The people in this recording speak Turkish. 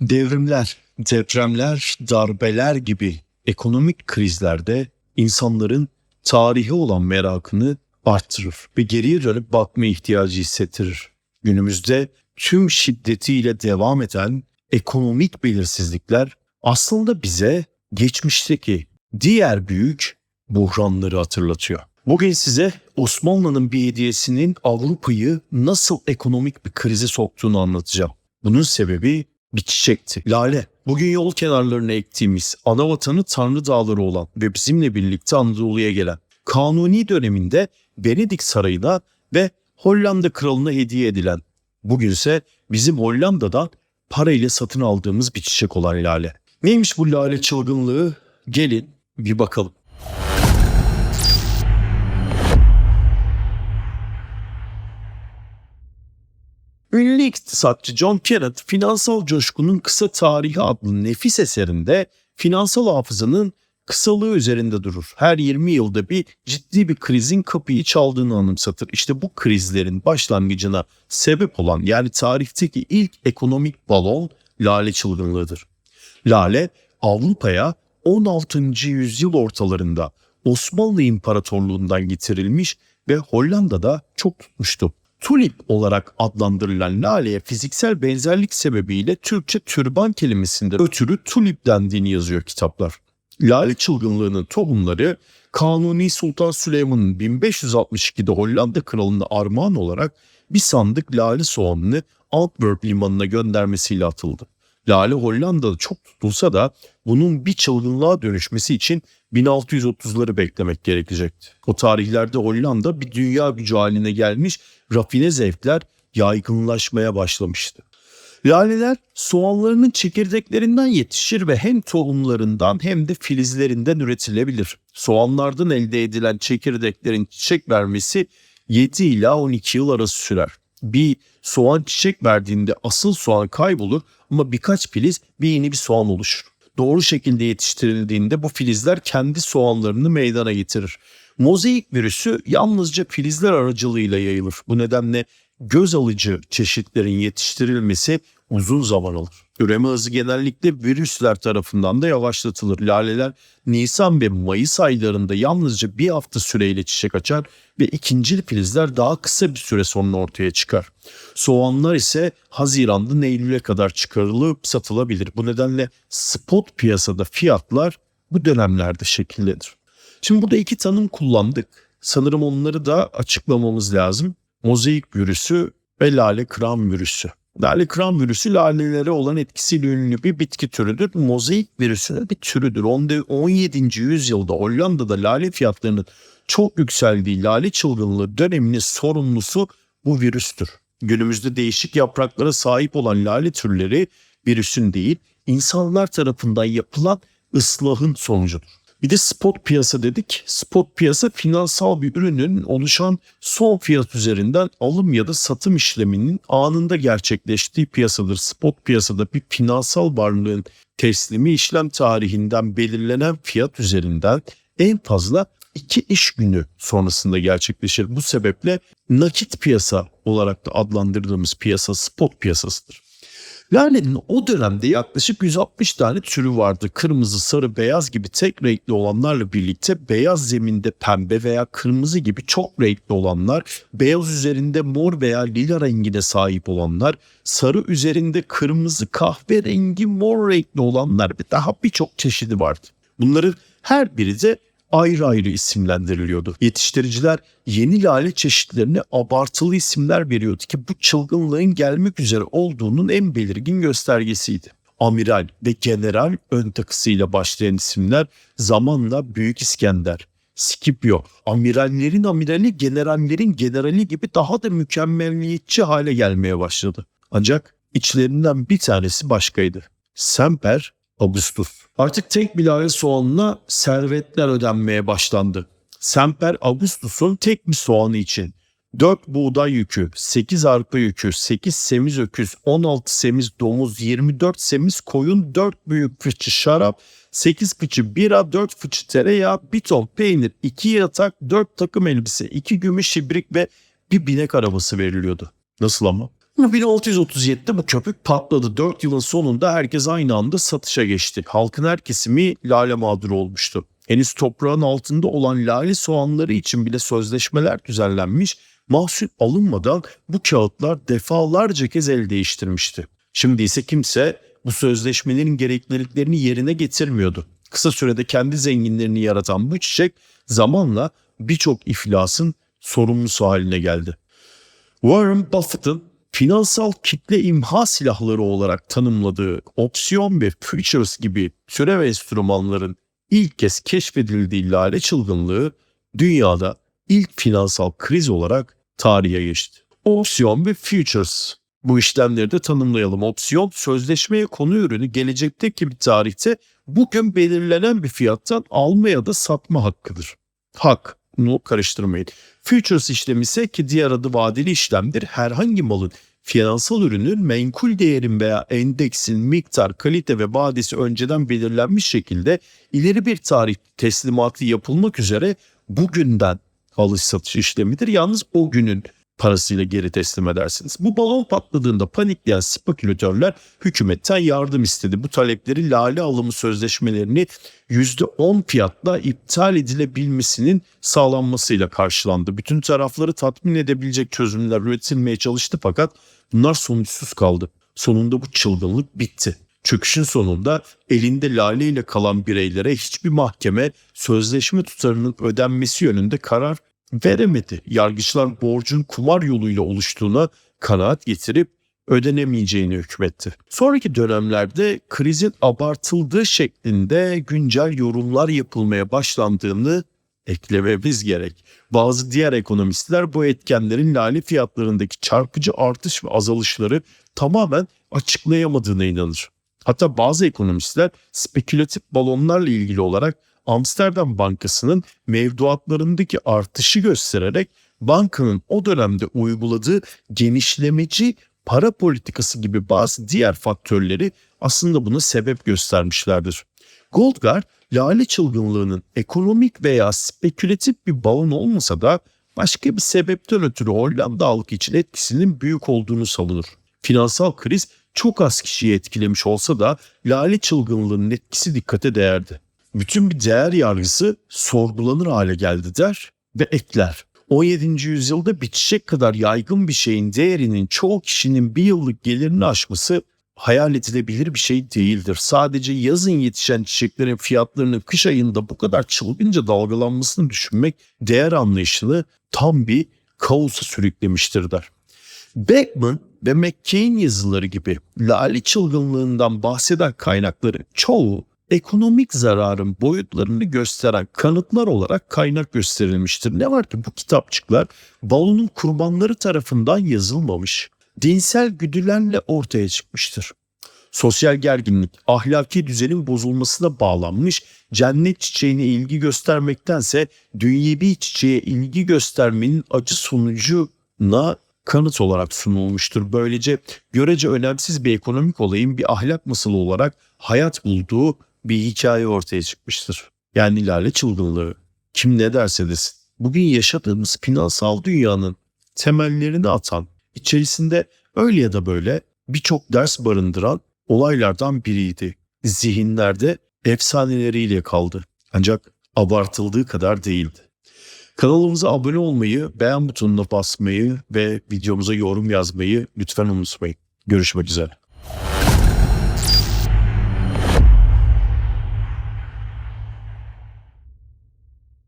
Devrimler, depremler, darbeler gibi ekonomik krizlerde insanların tarihe olan merakını arttırır ve geriye dönüp bakma ihtiyacı hissettirir. Günümüzde tüm şiddetiyle devam eden ekonomik belirsizlikler aslında bize geçmişteki diğer büyük buhranları hatırlatıyor. Bugün size Osmanlı'nın bir hediyesinin Avrupa'yı nasıl ekonomik bir krize soktuğunu anlatacağım. Bunun sebebi bir çiçekti. Lale. Bugün yol kenarlarına ektiğimiz ana vatanı Tanrı Dağları olan ve bizimle birlikte Anadolu'ya gelen Kanuni döneminde Venedik Sarayı'na ve Hollanda Kralı'na hediye edilen bugünse bizim Hollanda'dan parayla satın aldığımız bir çiçek olan lale. Neymiş bu lale çılgınlığı? Gelin bir bakalım. İktisatçı John Kenneth, Finansal Coşkunun Kısa Tarihi adlı nefis eserinde finansal hafızanın kısalığı üzerinde durur. Her 20 yılda bir ciddi bir krizin kapıyı çaldığını anımsatır. İşte bu krizlerin başlangıcına sebep olan yani tarihteki ilk ekonomik balon lale çılgınlığıdır. Lale Avrupa'ya 16. yüzyıl ortalarında Osmanlı İmparatorluğundan getirilmiş ve Hollanda'da çok tutmuştu. Tulip olarak adlandırılan laleye fiziksel benzerlik sebebiyle Türkçe türban kelimesinden ötürü tulip dendiğini yazıyor kitaplar. Lale çılgınlığının tohumları Kanuni Sultan Süleyman'ın 1562'de Hollanda kralına armağan olarak bir sandık lale soğanını Antwerp limanına göndermesiyle atıldı. Lale Hollanda'da çok tutulsa da bunun bir çılgınlığa dönüşmesi için 1630'ları beklemek gerekecekti. O tarihlerde Hollanda bir dünya gücü haline gelmiş, rafine zevkler yaygınlaşmaya başlamıştı. Laleler soğanlarının çekirdeklerinden yetişir ve hem tohumlarından hem de filizlerinden üretilebilir. Soğanlardan elde edilen çekirdeklerin çiçek vermesi 7 ila 12 yıl arası sürer. Bir soğan çiçek verdiğinde asıl soğan kaybolur ama birkaç filiz bir yeni bir soğan oluşur. Doğru şekilde yetiştirildiğinde bu filizler kendi soğanlarını meydana getirir. Mozaik virüsü yalnızca filizler aracılığıyla yayılır. Bu nedenle göz alıcı çeşitlerin yetiştirilmesi uzun zaman alır. Üreme hızı genellikle virüsler tarafından da yavaşlatılır. Laleler Nisan ve Mayıs aylarında yalnızca bir hafta süreyle çiçek açar ve ikincil filizler daha kısa bir süre sonra ortaya çıkar. Soğanlar ise Haziran'dan Eylül'e kadar çıkarılıp satılabilir. Bu nedenle spot piyasada fiyatlar bu dönemlerde şekillenir. Şimdi burada iki tanım kullandık. Sanırım onları da açıklamamız lazım. Mozaik virüsü ve lale kram virüsü. Lale kram virüsü lalelere olan etkisiyle ünlü bir bitki türüdür. Mozaik virüsünün bir türüdür. 17. yüzyılda Hollanda'da lale fiyatlarının çok yükseldiği lale çılgınlığı döneminin sorumlusu bu virüstür. Günümüzde değişik yapraklara sahip olan lale türleri virüsün değil, insanlar tarafından yapılan ıslahın sonucudur. Bir de spot piyasa dedik. Spot piyasa finansal bir ürünün oluşan son fiyat üzerinden alım ya da satım işleminin anında gerçekleştiği piyasadır. Spot piyasada bir finansal varlığın teslimi işlem tarihinden belirlenen fiyat üzerinden en fazla iki iş günü sonrasında gerçekleşir. Bu sebeple nakit piyasa olarak da adlandırdığımız piyasa spot piyasasıdır. Lalenin o dönemde yaklaşık 160 tane türü vardı. Kırmızı, sarı, beyaz gibi tek renkli olanlarla birlikte beyaz zeminde pembe veya kırmızı gibi çok renkli olanlar, beyaz üzerinde mor veya lila rengine sahip olanlar, sarı üzerinde kırmızı, kahverengi, mor renkli olanlar ve daha birçok çeşidi vardı. Bunların her biri de ayrı ayrı isimlendiriliyordu. Yetiştiriciler yeni lale çeşitlerine abartılı isimler veriyordu ki bu çılgınlığın gelmek üzere olduğunun en belirgin göstergesiydi. Amiral ve general ön takısıyla başlayan isimler zamanla Büyük İskender, Scipio, amirallerin amirali, generallerin generali gibi daha da mükemmelliyetçi hale gelmeye başladı. Ancak içlerinden bir tanesi başkaydı. Semper Augustus. Artık tek bir lale soğanına servetler ödenmeye başlandı. Semper Augustus'un tek bir soğanı için 4 buğday yükü, 8 arpa yükü, 8 semiz öküz, 16 semiz domuz, 24 semiz koyun, 4 büyük fıçı şarap, 8 fıçı bira, 4 fıçı tereyağı, bir ton peynir, 2 yatak, 4 takım elbise, 2 gümüş şibrik ve bir binek arabası veriliyordu. Nasıl ama? 1637'de bu köpük patladı. 4 yılın sonunda herkes aynı anda satışa geçti. Halkın her kesimi lale mağduru olmuştu. Henüz toprağın altında olan lale soğanları için bile sözleşmeler düzenlenmiş. Mahsul alınmadan bu kağıtlar defalarca kez el değiştirmişti. Şimdi ise kimse bu sözleşmelerin gerekliliklerini yerine getirmiyordu. Kısa sürede kendi zenginlerini yaratan bu çiçek zamanla birçok iflasın sorumlusu haline geldi. Warren Buffett'ın finansal kitle imha silahları olarak tanımladığı opsiyon ve futures gibi türev enstrümanların ilk kez keşfedildiği lale çılgınlığı dünyada ilk finansal kriz olarak tarihe geçti. Opsiyon ve futures bu işlemleri de tanımlayalım. Opsiyon sözleşmeye konu ürünü gelecekteki bir tarihte bugün belirlenen bir fiyattan alma ya da satma hakkıdır. Hak, bunu karıştırmayın. Futures işlemi ise ki diğer adı vadeli işlemdir. Herhangi malın finansal ürünün menkul değerin veya endeksin miktar, kalite ve vadesi önceden belirlenmiş şekilde ileri bir tarih teslimatı yapılmak üzere bugünden alış satış işlemidir. Yalnız o günün parasıyla geri teslim edersiniz. Bu balon patladığında panikleyen spekülatörler hükümetten yardım istedi. Bu talepleri lale alımı sözleşmelerini %10 fiyatla iptal edilebilmesinin sağlanmasıyla karşılandı. Bütün tarafları tatmin edebilecek çözümler üretilmeye çalıştı fakat bunlar sonuçsuz kaldı. Sonunda bu çılgınlık bitti. Çöküşün sonunda elinde lale ile kalan bireylere hiçbir mahkeme sözleşme tutarının ödenmesi yönünde karar veremedi. Yargıçlar borcun kumar yoluyla oluştuğuna kanaat getirip ödenemeyeceğini hükmetti. Sonraki dönemlerde krizin abartıldığı şeklinde güncel yorumlar yapılmaya başlandığını eklememiz gerek. Bazı diğer ekonomistler bu etkenlerin lale fiyatlarındaki çarpıcı artış ve azalışları tamamen açıklayamadığına inanır. Hatta bazı ekonomistler spekülatif balonlarla ilgili olarak Amsterdam Bankası'nın mevduatlarındaki artışı göstererek bankanın o dönemde uyguladığı genişlemeci para politikası gibi bazı diğer faktörleri aslında buna sebep göstermişlerdir. Goldgar, lale çılgınlığının ekonomik veya spekülatif bir balon olmasa da başka bir sebepten ötürü Hollanda halkı için etkisinin büyük olduğunu savunur. Finansal kriz çok az kişiyi etkilemiş olsa da lale çılgınlığının etkisi dikkate değerdi. Bütün bir değer yargısı sorgulanır hale geldi der ve ekler. 17. yüzyılda bir kadar yaygın bir şeyin değerinin çoğu kişinin bir yıllık gelirini aşması hayal edilebilir bir şey değildir. Sadece yazın yetişen çiçeklerin fiyatlarının kış ayında bu kadar çılgınca dalgalanmasını düşünmek değer anlayışını tam bir kaosa sürüklemiştir der. Beckman ve McCain yazıları gibi lale çılgınlığından bahseden kaynakların çoğu ekonomik zararın boyutlarını gösteren kanıtlar olarak kaynak gösterilmiştir. Ne var ki bu kitapçıklar balonun kurbanları tarafından yazılmamış, dinsel güdülerle ortaya çıkmıştır. Sosyal gerginlik, ahlaki düzenin bozulmasına bağlanmış, cennet çiçeğine ilgi göstermektense dünyevi çiçeğe ilgi göstermenin acı sonucuna kanıt olarak sunulmuştur. Böylece görece önemsiz bir ekonomik olayın bir ahlak masalı olarak hayat bulduğu bir hikaye ortaya çıkmıştır. Yani lale çılgınlığı. Kim ne derse desin. Bugün yaşadığımız finansal dünyanın temellerini atan, içerisinde öyle ya da böyle birçok ders barındıran olaylardan biriydi. Zihinlerde efsaneleriyle kaldı. Ancak abartıldığı kadar değildi. Kanalımıza abone olmayı, beğen butonuna basmayı ve videomuza yorum yazmayı lütfen unutmayın. Görüşmek üzere.